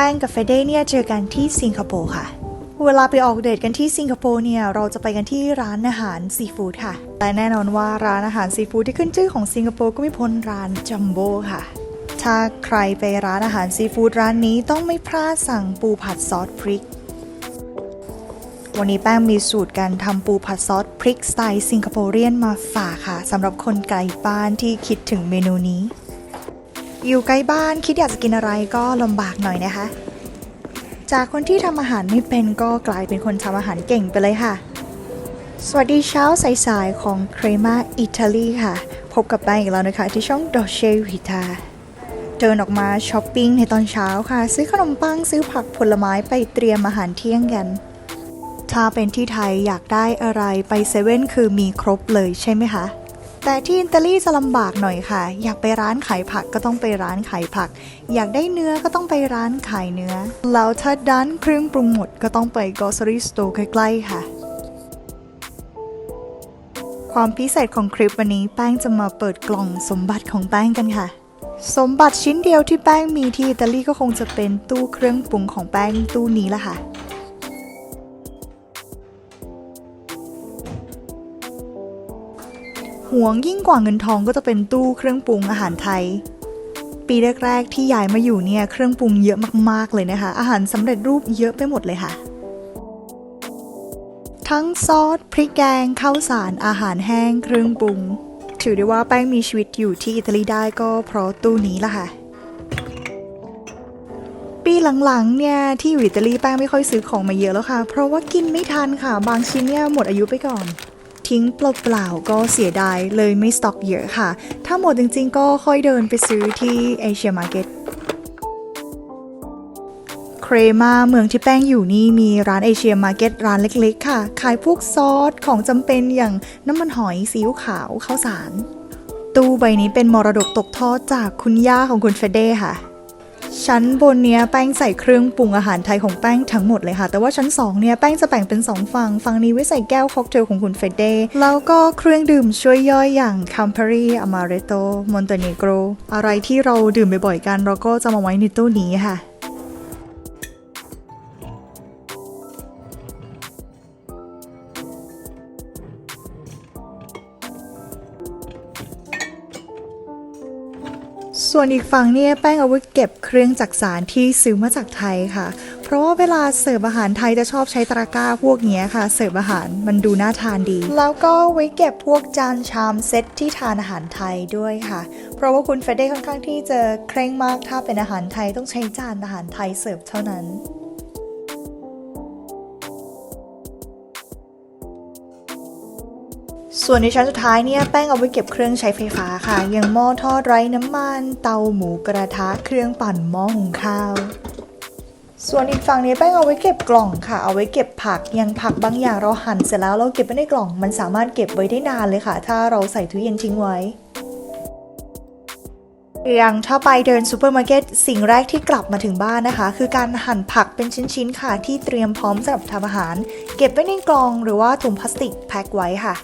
แป้งกับเฟเดเนี่ยเจอกันที่สิงคโปร์ค่ะ เวลาไปออกเดทกันที่สิงคโปร์เนี่ยเราจะไปกันที่ร้านอาหารซีฟู้ดค่ะ แต่แน่นอนว่าร้านอาหารซีฟู้ดที่ขึ้นชื่อของสิงคโปร์ก็ไม่พ้นร้านจัมโบ้ค่ะ ถ้าใครไปร้านอาหารซีฟู้ดร้านนี้ต้องไม่พลาดสั่งปูผัดซอสพริก วันนี้แป้งมีสูตรการทำปูผัดซอสพริกสไตล์สิงคโปร์เรียนมาฝากค่ะสำหรับคนไกลบ้านที่คิดถึงเมนูนี้ อยู่ใกล้บ้านคิดอยากจะกินอะไรก็ลำบากหน่อยนะคะ จากคนที่ทำอาหารไม่เป็นก็กลายเป็นคนทำอาหารเก่งไปเลยค่ะ สวัสดีเช้าสายๆของเครมาอิตาลีค่ะ พบกับแป้งอีกแล้วนะคะ ที่ช่อง Dolce Vita เดินออกมาช้อปปิ้งในตอนเช้าค่ะ ซื้อขนมปังซื้อผักผลไม้ไปเตรียมอาหารเที่ยงกัน ถ้าเป็นที่ไทยอยากได้อะไรไปเซเว่นคือมีครบเลยใช่ไหมคะ แต่ที่อิตาลีจะลำบากหน่อยค่ะ อยากไปร้านขายผักก็ต้องไปร้านขายผัก อยากได้เนื้อก็ต้องไปร้านขายเนื้อ แล้วถ้าด้านเครื่องปรุงหมดก็ต้องไป grocery store ใกล้ๆค่ะ ความพิเศษของคลิปวันนี้แป้งจะมาเปิดกล่องสมบัติของแป้งกันค่ะสมบัติชิ้นเดียวที่แป้งมีที่อิตาลีก็คงจะเป็นตู้เครื่องปรุงของแป้งตู้นี้ละค่ะ ห่วงยิ่งกว่าเงินทองก็จะเป็นตู้เครื่องปรุงอาหารไทย ปีแรก ๆ ที่ย้ายมาอยู่เนี่ยเครื่องปรุงเยอะมากๆเลยนะคะ อาหารสำเร็จรูปเยอะไปหมดเลยค่ะ ทั้งซอสพริกแกงข้าวสารอาหารแห้งเครื่องปรุง ถือได้ว่าแป้งมีชีวิตอยู่ที่อิตาลีได้ก็เพราะตู้นี้ละค่ะปีหลังๆเนี่ยที่อยู่อิตาลีแป้งไม่ค่อยซื้อของมาเยอะแล้วค่ะ เพราะว่ากินไม่ทันค่ะ บางชิ้นเนี่ยหมดอายุไปก่อน ทิ้งเปล่าๆก็เสียดายเลยไม่สต็อกเยอะค่ะ ถ้าหมดจริงๆก็ค่อยเดินไปซื้อที่เอเชียมาร์เก็ตเครมาเมืองที่แป้งอยู่นี่มีร้านเอเชียมาร์เก็ตร้านเล็กๆ ค่ะ ขายพวกซอสของจำเป็นอย่างน้ำมันหอยซีอิ๊วขาวข้าวสาร ตู้ใบนี้เป็นมรดกตกทอดจากคุณย่าของคุณเฟเด้ค่ะ ชั้นบนเนี้ยแป้งใส่เครื่องปรุงอาหารไทยของแป้งทั้งหมดเลยค่ะ แต่ว่าชั้น2เนี่ยแป้งจะแบ่งเป็น 2 ฝั่ง ฝั่งนี้ไว้ใส่แก้วค็อกเทลของคุณเฟเดแล้วก็เครื่องดื่มช่วยย่อยอย่างคัมเพอรี่อมาเรโตมอนเตเนโกรอะไรที่เราดื่มบ่อยๆกันเราก็จะมาไว้ในตู้นี้ค่ะ ส่วนอีกฝั่งเนี่ยแป้งเอาไว้เก็บเครื่องจักสารที่ซื้อมาจากไทยค่ะ เพราะว่าเวลาเสิร์ฟอาหารไทยจะชอบใช้ตะกร้าพวกนี้ค่ะ เสิร์ฟอาหารมันดูน่าทานดี แล้วก็ไว้เก็บพวกจานชามเซตที่ทานอาหารไทยด้วยค่ะ เพราะว่าคุณเฟเด้ค่อนข้างที่จะเคร่งมากถ้าเป็นอาหารไทยต้องใช้จานอาหารไทยเสิร์ฟเท่านั้น ส่วนในชั้นสุดท้ายเนี่ยแป้งเอาไว้เก็บเครื่องใช้ไฟฟ้าค่ะ อย่างหม้อทอดไร้น้ำมัน เตาหมูกระทะเครื่องปั่นหม้อหุงข้าว ส่วนอีกฝั่งนี้แป้งเอาไว้เก็บกล่องค่ะ เอาไว้เก็บผักอย่างผักบางอย่างเราหั่นเสร็จแล้วเราเก็บไว้ในกล่อง มันสามารถเก็บไว้ได้นานเลยค่ะ ถ้าเราใส่ตู้เย็นทิ้งไว้อย่างถ้าไปเดินซูเปอร์มาร์เก็ตสิ่งแรกที่กลับมาถึงบ้านนะคะ คือการหั่นผักเป็นชิ้นๆค่ะ ที่เตรียมพร้อมสำหรับทำอาหาร เก็บไว้ในกล่องหรือว่าถุงพลาสติกแพ็คไว้ค่ะ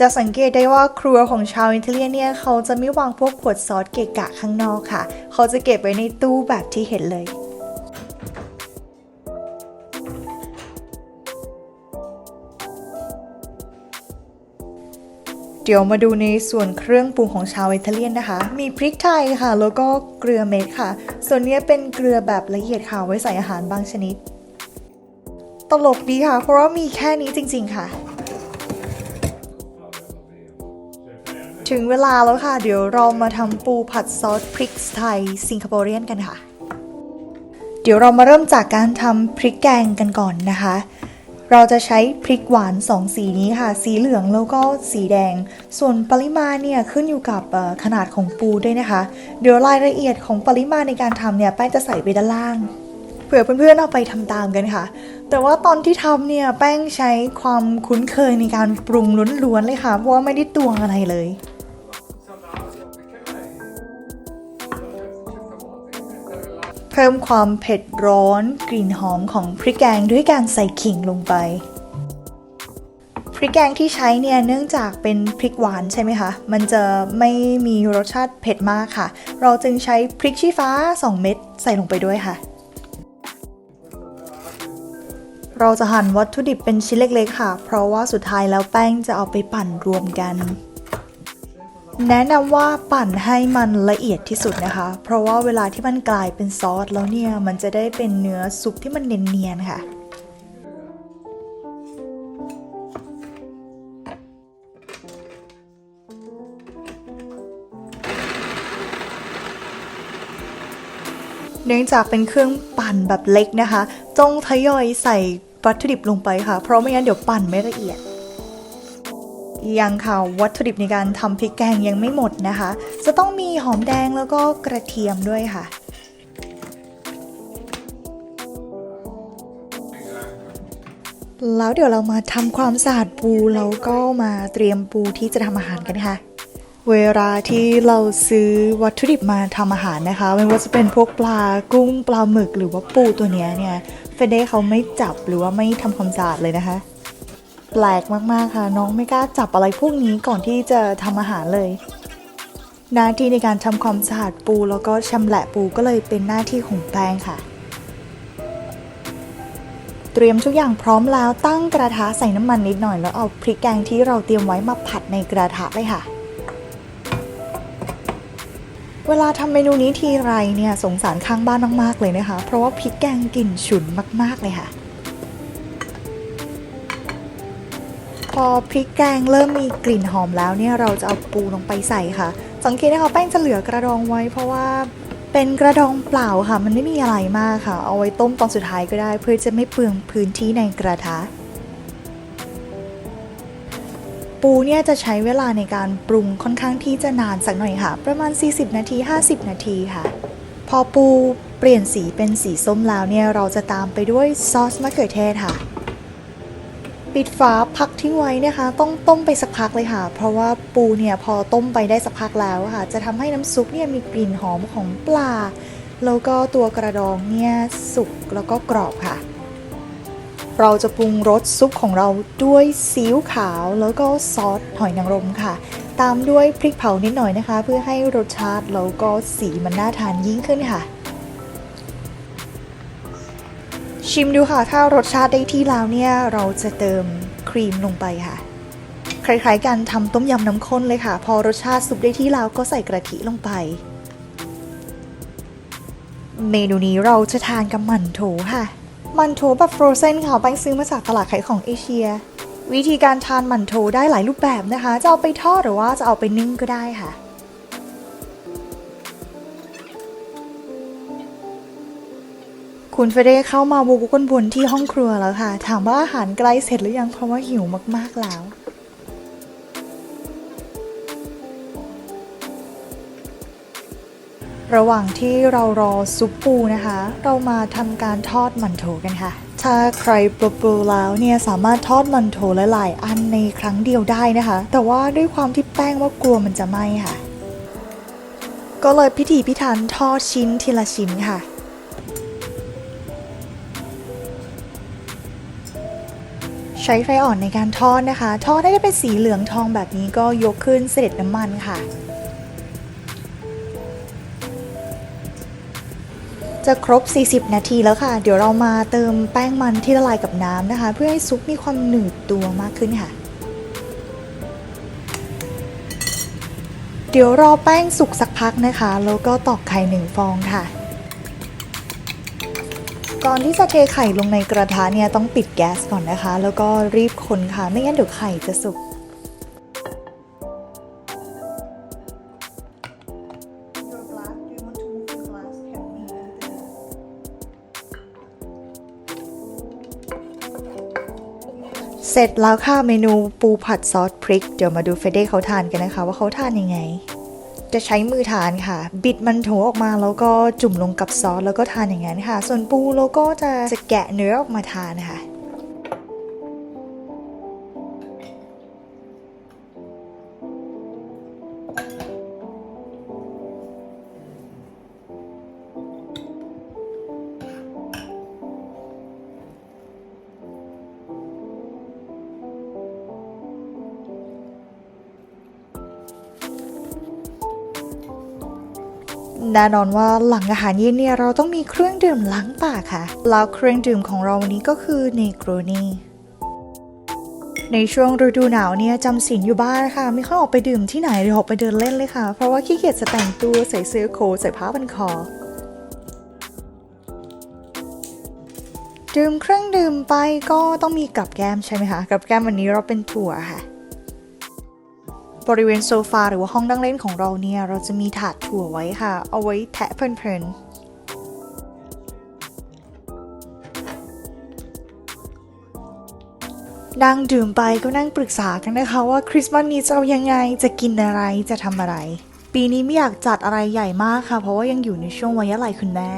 จะสังเกตได้ว่าครัวของชาวอิตาเลียนเนี่ยเขาจะไม่วางพวกขวดซอสเกะกะข้างนอกค่ะ เขาจะเก็บไว้ในตู้แบบที่เห็นเลยเดี๋ยวมาดูในส่วนเครื่องปรุงของชาวอิตาเลียนนะคะ มีพริกไทยค่ะ แล้วก็เกลือเม็ดค่ะ ส่วนนี้เป็นเกลือแบบละเอียดค่ะ ไว้ใส่อาหารบางชนิด ตลกดีค่ะ เพราะว่ามีแค่นี้จริง ๆ ค่ะ ถึงเวลาแล้วค่ะ เดี๋ยวเรามาทำปูผัดซอสพริกไทยสิงคโปรเรียนกันค่ะ เดี๋ยวเรามาเริ่มจากการทำพริกแกงกันก่อนนะคะ เราจะใช้พริกหวาน 2 สีนี้ค่ะ สีเหลืองแล้วก็สีแดง ส่วนปริมาณเนี่ยขึ้นอยู่กับขนาดของปูด้วยนะคะ เดี๋ยวรายละเอียดของปริมาณในการทำเนี่ยแป้งจะใส่ไปด้านล่างเผื่อเพื่อนๆเอาไปทำตามกันค่ะ แต่ว่าตอนที่ทำเนี่ยแป้งใช้ความคุ้นเคยในการปรุงล้วนๆเลยค่ะ เพราะว่าไม่ได้ตวงอะไรเลย พิ่มความเผ็ดร้อน กลิ่นหอมของพริกแกงด้วยการใส่ขิงลงไป พริกแกงที่ใช้เนี่ยเนื่องจากเป็นพริกหวานใช่ไหมคะ มันจะไม่มีรสชาติเผ็ดมากค่ะ เราจึงใช้พริกชี้ฟ้า 2 เม็ดใส่ลงไปด้วยค่ะ เราจะหั่นวัตถุดิบเป็นชิ้นเล็กๆค่ะ เพราะว่าสุดท้ายแล้วแป้งจะเอาไปปั่นรวมกัน แนะนำว่าปั่นให้มันละเอียดที่สุดนะคะ เพราะว่าเวลาที่มันกลายเป็นซอสแล้วเนี่ย มันจะได้เป็นเนื้อซุปที่มันเนียนๆค่ะเนื่องจากเป็นเครื่องปั่นแบบเล็กนะคะ จงทยอยใส่วัตถุดิบลงไปค่ะ เพราะไม่งั้นเดี๋ยวปั่นไม่ละเอียด ยังค่ะวัตถุดิบในการทำพริกแกงยังไม่หมดนะคะ จะต้องมีหอมแดงแล้วก็กระเทียมด้วยค่ะ แล้วเดี๋ยวเรามาทำความสะอาดปูแล้วก็มาเตรียมปูที่จะทำอาหารกันค่ะเวลาที่เราซื้อวัตถุดิบมาทำอาหารนะคะ ไม่ว่าจะเป็นพวกปลากุ้งปลาหมึกหรือว่าปูตัวเนี้ยเนี่ยเฟเด้เขาไม่จับหรือว่าไม่ทำความสะอาดเลยนะคะ ปลกมากๆค่ะ น้องไม่กล้าจับอะไรพวกนี้ก่อนที่จะทำอาหารเลย หน้าที่ในการทำความสะอาดปูแล้วก็ชำแหละปูก็เลยเป็นหน้าที่ของแป้งค่ะ เตรียมทุกอย่างพร้อมแล้วตั้งกระทะใส่น้ำมันนิดหน่อย แล้วเอาพริกแกงที่เราเตรียมไว้มาผัดในกระทะเลยค่ะเวลาทำเมนูนี้ทีไรเนี่ยสงสารข้างบ้านมาก ๆ เลยนะคะ เพราะว่าพริกแกงกลิ่นฉุนมาก ๆ เลยค่ะ อพริกแกงเริ่มมีกลิ่นหอมแล้วเนี่ยเราจะเอาปูลงไปใส่ค่ะ สังเกตนะคะแป้งจะเหลือกระดองไว้ เพราะว่าเป็นกระดองเปล่าค่ะ มันไม่มีอะไรมากค่ะ เอาไว้ต้มตอนสุดท้ายก็ได้ เพื่อจะไม่เปลืองพื้นที่ในกระทะ ปูเนี่ยจะใช้เวลาในการปรุงค่อนข้างที่จะนานสักหน่อยค่ะ ประมาณ 40 นาที 50 นาทีค่ะ พอปูเปลี่ยนสีเป็นสีส้มแล้วเนี่ยเราจะตามไปด้วยซอสมะเขือเทศค่ะ ปิดฝาพักทิ้งไว้นะคะ ต้องต้มไปสักพักเลยค่ะ เพราะว่าปูเนี่ยพอต้มไปได้สักพักแล้วค่ะ จะทำให้น้ำซุปเนี่ยมีกลิ่นหอมของปลา แล้วก็ตัวกระดองเนี่ยสุกแล้วก็กรอบค่ะ เราจะปรุงรสซุปของเราด้วยซีอิ๊วขาวแล้วก็ซอสหอยนางรมค่ะ ตามด้วยพริกเผานิดหน่อยนะคะ เพื่อให้รสชาติแล้วก็สีมันน่าทานยิ่งขึ้นค่ะ ชิมดูค่ะ ถ้ารสชาติได้ที่แล้วเนี่ย เราจะเติมครีมลงไปค่ะ คล้ายๆกันทำต้มยำน้ำข้นเลยค่ะ พอรสชาติสุกได้ที่แล้วก็ใส่กระทิลงไป เมนูนี้เราจะทานกับมันโถค่ะ มันโถแบบฟรอเซนค่ะแป้งซื้อมาจากตลาดขายของเอเชีย วิธีการทานมันโถได้หลายรูปแบบนะคะ จะเอาไปทอดหรือว่าจะเอาไปนึ่งก็ได้ค่ะ คุณเฟเดเข้ามาบุกก้นบนที่ห้องครัวแล้วค่ะ ถามว่าอาหารใกล้เสร็จหรือยังเพราะว่าหิวมากๆแล้วระหว่างที่เรารอซุปปูนะคะ เรามาทำการทอดมันโถกันค่ะ ถ้าใครโปรๆแล้วเนี่ยสามารถทอดมันโถหลายๆอันในครั้งเดียวได้นะคะ แต่ว่าด้วยความที่แป้งว่ากลัวมันจะไหม้ค่ะ ก็เลยพิถีพิถันทอดชิ้นทีละชิ้นค่ะ ใช้ไฟอ่อนในการทอดนะคะ ทอดให้ได้เป็นสีเหลืองทองแบบนี้ก็ยกขึ้นเสด็จน้ำมันค่ะ จะครบ 40 นาทีแล้วค่ะ เดี๋ยวเรามาเติมแป้งมันที่ละลายกับน้ำนะคะ เพื่อให้ซุปมีความหนืดตัวมากขึ้นค่ะ เดี๋ยวรอแป้งสุกสักพักนะคะ แล้วก็ตอกไข่หนึ่งฟองค่ะ ก่อนที่จะเทไข่ลงในกระทะเนี่ยต้องปิดแก๊สก่อนนะคะ แล้วก็รีบคนค่ะ ไม่งั้นเดี๋ยวไข่จะสุกเสร็จแล้วค่ะเมนูปูผัดซอสพริก เดี๋ยวมาดูเฟเด้เขาทานกันนะคะ ว่าเขาทานยังไง จะใช้มือทานค่ะ บิดมันโถออกมาแล้วก็จุ่มลงกับซอสแล้วก็ทานอย่างนั้นค่ะ ส่วนปูเราก็จะจะแกะเนื้อออกมาทานค่ะ แน่นอนว่าหลังอาหารเย็นเนี่ยเราต้องมีเครื่องดื่มล้างปากค่ะ แล้วเครื่องดื่มของเราวันนี้ก็คือเนโกรนีในช่วงฤดูหนาวเนี่ยจำศีลอยู่บ้านค่ะ ไม่ค่อยออกไปดื่มที่ไหนหรือออกไปเดินเล่นเลยค่ะ เพราะว่าขี้เกียจจะแต่งตัวใส่เสื้อโค้ทใส่ผ้าพันคอ ดื่มเครื่องดื่มไปก็ต้องมีกับแก้มใช่ไหมคะ กับแก้มวันนี้เราเป็นถั่วค่ะ บริเวณโซฟาหรือว่าห้องนั่งเล่นของเราเนี่ย เราจะมีถาดถั่วไว้ค่ะ เอาไว้แทะเพลินๆนั่งดื่มไปก็นั่งปรึกษากันนะคะว่าคริสต์มาสนี้จะเอายังไงจะกินอะไรจะทำอะไร ปีนี้ไม่อยากจัดอะไรใหญ่มากค่ะ เพราะว่ายังอยู่ในช่วงวัยไหลคุณแม่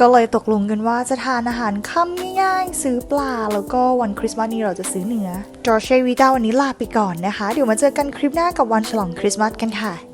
ก็เลยตกลงกันว่าจะทานอาหารค่ำง่ายๆ ซื้อปลา แล้วก็วันคริสต์มาสนี้เราจะซื้อเนื้อจอร์เชวิต้าวันนี้ลาไปก่อนนะคะ เดี๋ยวมาเจอกันคลิปหน้ากับวันฉลองคริสต์มาสกันค่ะ